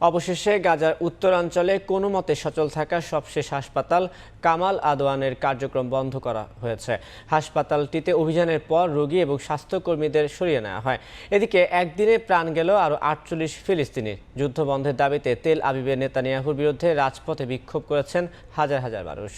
অবশেষে গাজার উত্তরাঞ্চলে কোনো মতে সচল থাকা সবশেষ হাসপাতাল কামাল আদওয়ানের কার্যক্রম বন্ধ করা হয়েছে। হাসপাতালটিতে অভিযানের পর রোগী এবং স্বাস্থ্যকর্মীদের সরিয়ে নেওয়া হয়। এদিকে একদিনে প্রাণ গেল আরও আটচল্লিশ ফিলিস্তিনির যুদ্ধ বন্ধের দাবিতে তেল আবিবের নেতানিয়াহুর বিরুদ্ধে রাজপথে বিক্ষোভ করেছেন হাজার হাজার মানুষ।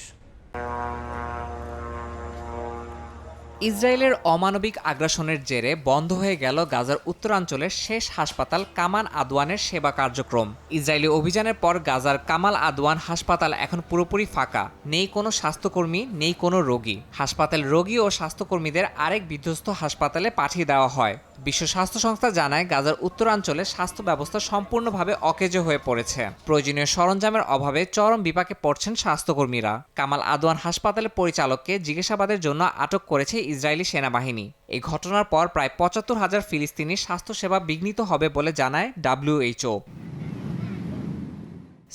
ইসরায়েলের অমানবিক আগ্রাসনের জেরে বন্ধ হয়ে গেল গাজার উত্তরাঞ্চলের শেষ হাসপাতাল কামান আদওয়ানের সেবা কার্যক্রম। ইসরায়েলি অভিযানের পর গাজার কামাল আদওয়ান হাসপাতাল এখন পুরোপুরি ফাঁকা। নেই কোনো স্বাস্থ্যকর্মী, নেই কোনো রোগী। হাসপাতাল রোগী ও স্বাস্থ্যকর্মীদের আরেক বিধ্বস্ত হাসপাতালে পাঠিয়ে দেওয়া হয়। বিশ্ব স্বাস্থ্য সংস্থা জানায়, গাজার উত্তরাঞ্চলে স্বাস্থ্য ব্যবস্থা সম্পূর্ণভাবে অকেজো হয়ে পড়েছে। প্রয়োজনীয় সরঞ্জামের অভাবে চরম বিপাকে পড়ছেন স্বাস্থ্যকর্মীরা। কামাল আদওয়ান হাসপাতালের পরিচালককে জিজ্ঞাসাবাদের জন্য আটক করেছে ইসরায়েলি সেনাবাহিনী। এই ঘটনার পর প্রায় পঁচাত্তর হাজার ফিলিস্তিনি স্বাস্থ্যসেবা বিঘ্নিত হবে বলে জানায় ডাব্লিউএইচও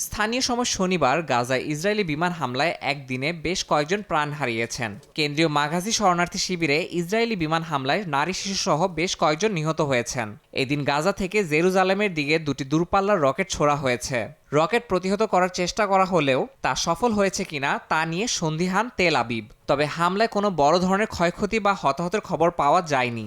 স্থানীয় সময় শনিবার গাজায় ইসরায়েলি বিমান হামলায় একদিনে বেশ কয়েকজন প্রাণ হারিয়েছেন। কেন্দ্রীয় মাগাজি শরণার্থী শিবিরে ইসরায়েলি বিমান হামলায় নারী শিশুসহ বেশ কয়েকজন নিহত হয়েছেন। এদিন গাজা থেকে জেরুজালেমের দিকে দুটি দূরপাল্লার রকেট ছোড়া হয়েছে। রকেট প্রতিহত করার চেষ্টা করা হলেও তা সফল হয়েছে কিনা তা নিয়ে সন্দিহান তেল আবিব। তবে হামলায় কোনো বড় ধরনের ক্ষয়ক্ষতি বা হতাহতের খবর পাওয়া যায়নি।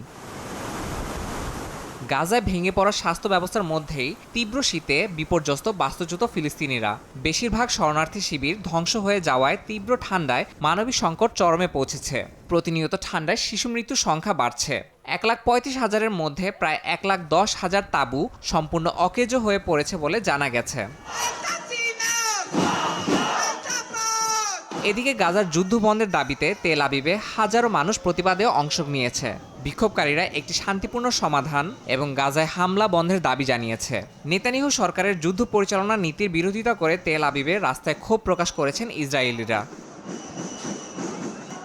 গাজায় ভেঙে পড়া স্বাস্থ্য ব্যবস্থার মধ্যেই তীব্র শীতে বিপর্যস্ত বাস্তুচ্যুত ফিলিস্তিনিরা। বেশিরভাগ শরণার্থী শিবির ধ্বংস হয়ে যাওয়ায় তীব্র ঠান্ডায় মানবিক সংকট চরমে পৌঁছেছে। প্রতিনিয়ত ঠান্ডায় শিশু মৃত্যুর সংখ্যা বাড়ছে। এক লাখ পঁয়ত্রিশ হাজারের মধ্যে প্রায় এক লাখ দশ হাজার তাঁবু সম্পূর্ণ অকেজ হয়ে পড়েছে বলে জানা গেছে। এদিকে গাজার যুদ্ধ বন্ধের দাবিতে তেল আবিবে হাজারো মানুষ প্রতিবাদে অংশ নিয়েছে। বিক্ষোভকারীরা একটি শান্তিপূর্ণ সমাধান এবং গাজায় হামলা বন্ধের দাবি জানিয়েছে। নেতানিহু সরকারের যুদ্ধ পরিচালনা নীতির বিরোধিতা করে তেল আবিবে রাস্তায় ক্ষোভ প্রকাশ করেছেন ইসরায়েলিরা।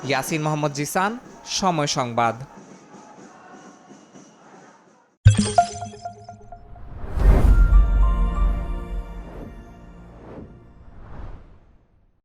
ইয়াসিন মোহাম্মদ জিসান, সময় সংবাদ।